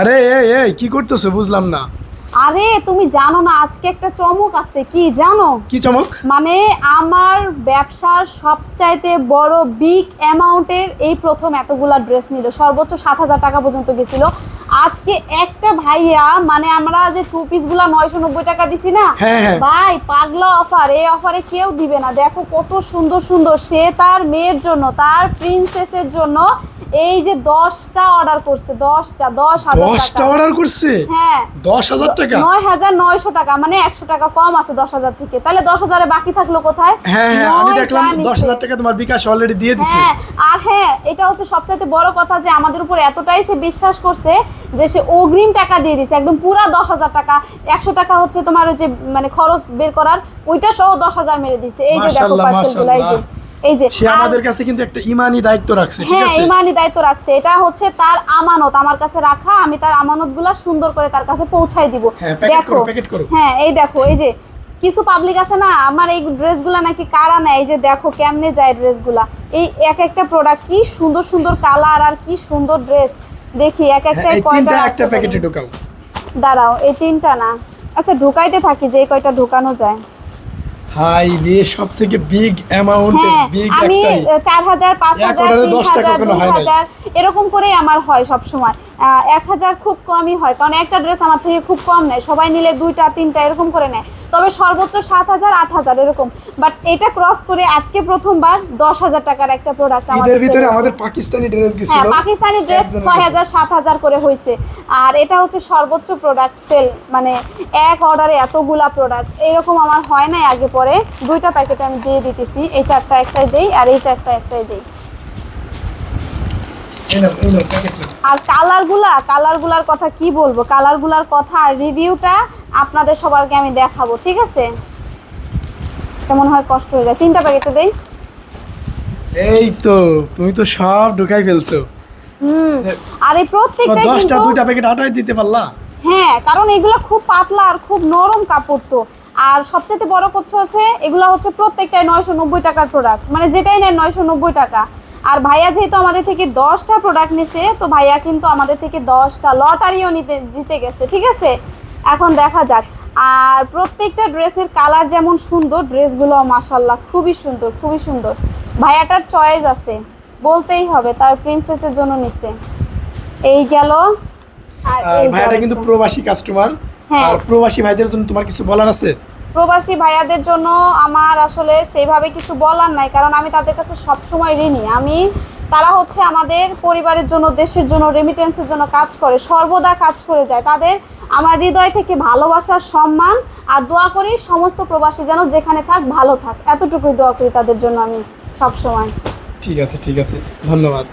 আরে এই এই কি করতেছো? বুঝলাম না। আরে তুমি জানো না আজকে একটা চমক আছে। কি জানো? কি চমক? মানে আমার ব্যবসার সবচাইতে বড় বিগ অ্যামাউন্টের এই প্রথম এতগুলা ড্রেস নিল। সর্বোচ্চ সাত হাজার টাকা পর্যন্ত গেছিল। আজকে একটা ভাইয়া মানে আমরা যে টু পিসগুলা নয়শো নব্বই টাকা দিছি না? হ্যাঁ, হ্যাঁ। ভাই পাগলা অফার এই অফারে কেউ দিবে না। দেখো কত সুন্দর সুন্দর। সে তার মেয়ের জন্য তার প্রিন্সেসের জন্য এই যে দশটা অর্ডার করছে দশটা দশ হাজার দশটা অর্ডার করছে? হ্যাঁ। দশ হাজার টাকা? নয় হাজার নয়শো টাকা মানে একশো টাকা কম আছে দশ হাজার থেকে। তাহলে দশ হাজারে বাকি থাকল কোথায়? হ্যাঁ হ্যাঁ আমি দেখলাম দশ হাজার টাকা তোমার বিকাশ অলরেডি দিয়ে হ্যাঁ আর হ্যাঁ এটা হচ্ছে সবচাইতে বড় কথা যে আমাদের উপর এতটাই সে বিশ্বাস করছে যে সে অগ্রিম টাকা দিয়ে দিছে একদম পুরা দশ হাজার টাকা। একশো টাকা হচ্ছে তোমার ওই যে মানে খরচ বের করার ওইটা সহ দশ হাজার মেরে দিছে। এই যে দেখো মাশাআল্লাহ, পার্সেল এই যে। এই যে সে আমাদের কাছে কিন্তু একটা ইমানি দায়িত্ব রাখছে ঠিক হ্যাঁ আছে? ইমানি দায়িত্ব রাখছে। এটা হচ্ছে তার আমানত। আমার কাছে রাখা আমি তার আমানতগুলা সুন্দর করে তার কাছে পৌঁছাই দিব। হ্যাঁ, করো। হ্যাঁ এই দেখো এই যে কিছু পাবলিক আছে না আমার এই ড্রেসগুলা নাকি কারা নেয়? এই যে দেখো কেমনে যায় ড্রেসগুলা। এই এক একটা প্রোডাক্ট কি সুন্দর সুন্দর কালার আর কি সুন্দর ড্রেস দেখি এক একটা হ্যাঁ, কয়টা একটা প্যাকেটে ঢোকাও। দাঁড়াও এই তিনটা না? আচ্ছা ঢুকাইতে থাকি যে কয়টা ঢুকানো যায়। হাই রে সব থেকে বিগ অ্যামাউন্টের বিগ আমি একটাই তিন 10 টাকা হাজার কোনো হয় নাই। এরকম করেই আমার হয় সব সময় এক হাজার খুব কমই হয় কারণ একটা ড্রেস আমার থেকে খুব কম নেয়। সবাই নিলে দুইটা তিনটা এরকম করে নেয়। তবে সর্বোচ্চ সাত হাজার আট হাজার এরকম। বাট এটা ক্রস করে আজকে প্রথমবার দশ হাজার টাকার একটা প্রোডাক্ট ঈদের ভিতরে আমাদের পাকিস্তানি ড্রেস গেছিল। হ্যাঁ পাকিস্তানি ড্রেস ছয় হাজার সাত হাজার করে হয়েছে আর এটা হচ্ছে সর্বোচ্চ প্রোডাক্ট সেল মানে এক অর্ডারে এতগুলা প্রোডাক্ট এরকম আমার হয় নাই আগে পরে। দুইটা প্যাকেট আমি দিয়ে দিতেছি। এই চারটা একটাই দেই আর এই চারটা একটাই দেই। এই নাও, এই নাও, প্যাকেট নাও। আর কালারগুলা কালারগুলার কথা কি বলব? কালারগুলার কথা আর রিভিউটা আপনাদের সবাইকে আমি দেখাবো ঠিক আছে? কেমন হয় কষ্ট হয়ে যায়। তিনটা প্যাকেটে দেই। এই তো তুমি তো সব ঢুকাই ফেলছো। হুম। আর এই প্রত্যেকটা দশটা কিন্তু দুইটা প্যাকেট আটাই দিতে পারলা? হ্যাঁ কারণ এগুলো খুব পাতলা আর খুব নরম কাপড় তো। আর সবচেয়ে বড় কথা হচ্ছে এগুলো হচ্ছে প্রত্যেকটাই নয়শো নব্বই টাকার প্রোডাক্ট মানে যেটাই নেয় নয়শো নব্বই টাকা। আর ভাইয়া যেহেতু আমাদের থেকে দশটা প্রোডাক্ট নিছে তো ভাইয়া কিন্তু আমাদের থেকে দশটা লটারিও নিতে জিতে গেছে ঠিক আছে? এখন দেখা যাক। আর প্রত্যেকটা ড্রেসের কালার যেমন সুন্দর ড্রেসগুলো মাসাল্লাহ খুবই সুন্দর খুবই সুন্দর। ভাইয়াটার চয়েস আছে বলতেই হবে তার প্রিন্সেসের জন্য নিছে। এই গেল আর ভাইয়াটা কিন্তু প্রবাসী কাস্টমার হ্যাঁ। আর প্রবাসী ভাইদের জন্য তোমার কিছু বলার আছে? প্রবাসী ভাইয়াদের জন্য আমার আসলে সেইভাবে কিছু বলার নাই, কারণ আমি তাদের কাছে সবসময় ঋণী। আমি, তারা হচ্ছে আমাদের পরিবারের জন্য, দেশের জন্য রেমিটেন্সের জন্য কাজ করে, সর্বদা কাজ করে যায়। তাদের আমার হৃদয় থেকে ভালোবাসার সম্মান আর দোয়া করি সমস্ত প্রবাসী যেন যেখানে থাক, ভালো থাক। এতটুকুই দোয়া করি তাদের জন্য আমি সবসময়। ঠিক আছে ঠিক আছে। ধন্যবাদ।